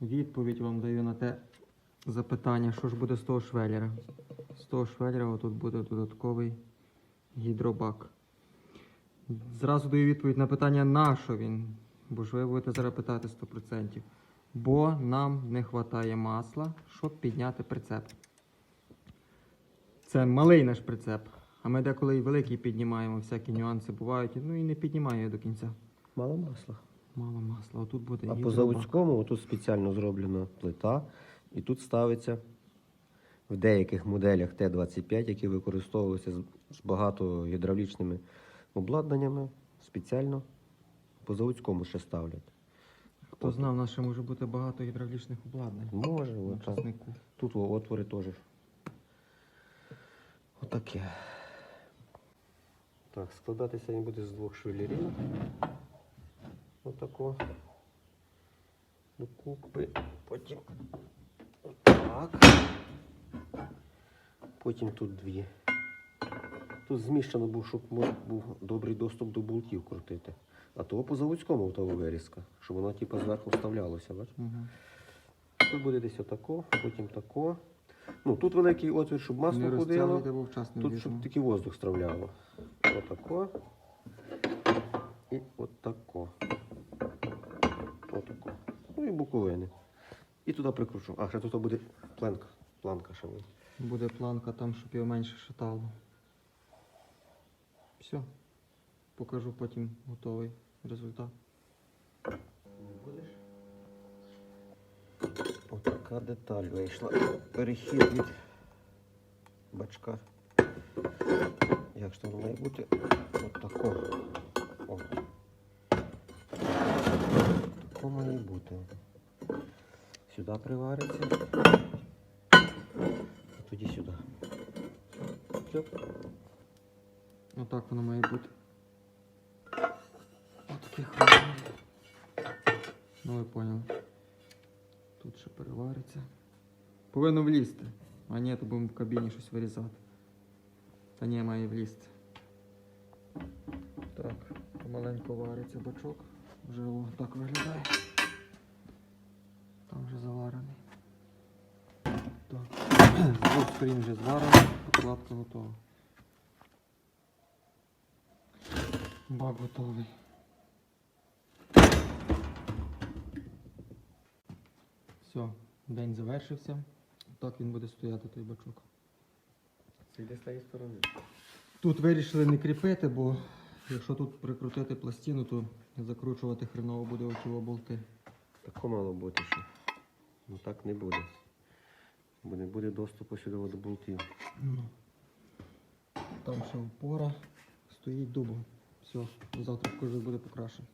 відповідь вам даю на те запитання, що ж буде з того швеллера. З того швеллера отут буде додатковий гідробак. Зразу даю відповідь на питання, на що він. Бо ж ви будете зараз питати 100%. Бо нам не вистачає масла, щоб підняти прицеп. Це малий наш прицеп. А ми деколи і великий піднімаємо, всякі нюанси бувають. Ну і не піднімаю я до кінця. Мало масла. Мало масла. Отут буде А по заводському тут спеціально зроблена плита, і тут ставиться в деяких моделях Т-25, які використовуються з, багато гідравлічними обладнаннями, спеціально по заводському ще ставлять. Хто знав, у нас ще може бути багато гідравлічних обладнань. Може, от так. Тут о, отвори теж. Отаке. Так, складатися він буде з двох швелерів. Отако. До купи. Потім. Так. Потім тут дві. Тут зміщено був, щоб був добрий доступ до болтів крутити. А того по заводському того вирізка, щоб воно типу зверху вставлялося? Угу. Тут буде десь отако, потім тако. Ну, тут великий отвір, щоб масло Не ходило. Тут, щоб тільки воздух стравляло. Отако. І отако. Отако. Ну і боковини. І туди прикручу. А, ще тут буде пленка. Планка ще буде. Буде планка там, щоб його менше шатало. Все. Покажу потім готовий результат. Будеш? Отака деталь вийшла. Перехід від бачка. Як ж воно має бути? Отако. Бути. Сюди привариться. І тоді сюди. Отак воно має бути. Отакий храм. Ну ви поняли. Тут ще перевариться. Повинно влізти. А ні, то будемо в кабіні щось вирізати. Та ні, має влізти. Так, помаленько вариться бачок. Вже так виглядає. Там вже заварений. Так. З двох сторін вже зварено, подкладка готова. Бак готовий. Все, день завершився. Так він буде стояти той бачок. Це йде з тієї сторони. Тут вирішили не кріпити, бо якщо тут прикрутити пластину, то закручувати хреново буде оті болти. Тако мало бути ще. Ну так не буде. Бо не буде доступу сюди до болтів. Ну. Там ще опора стоїть дуба. Все, завтра кожен буде покрашений.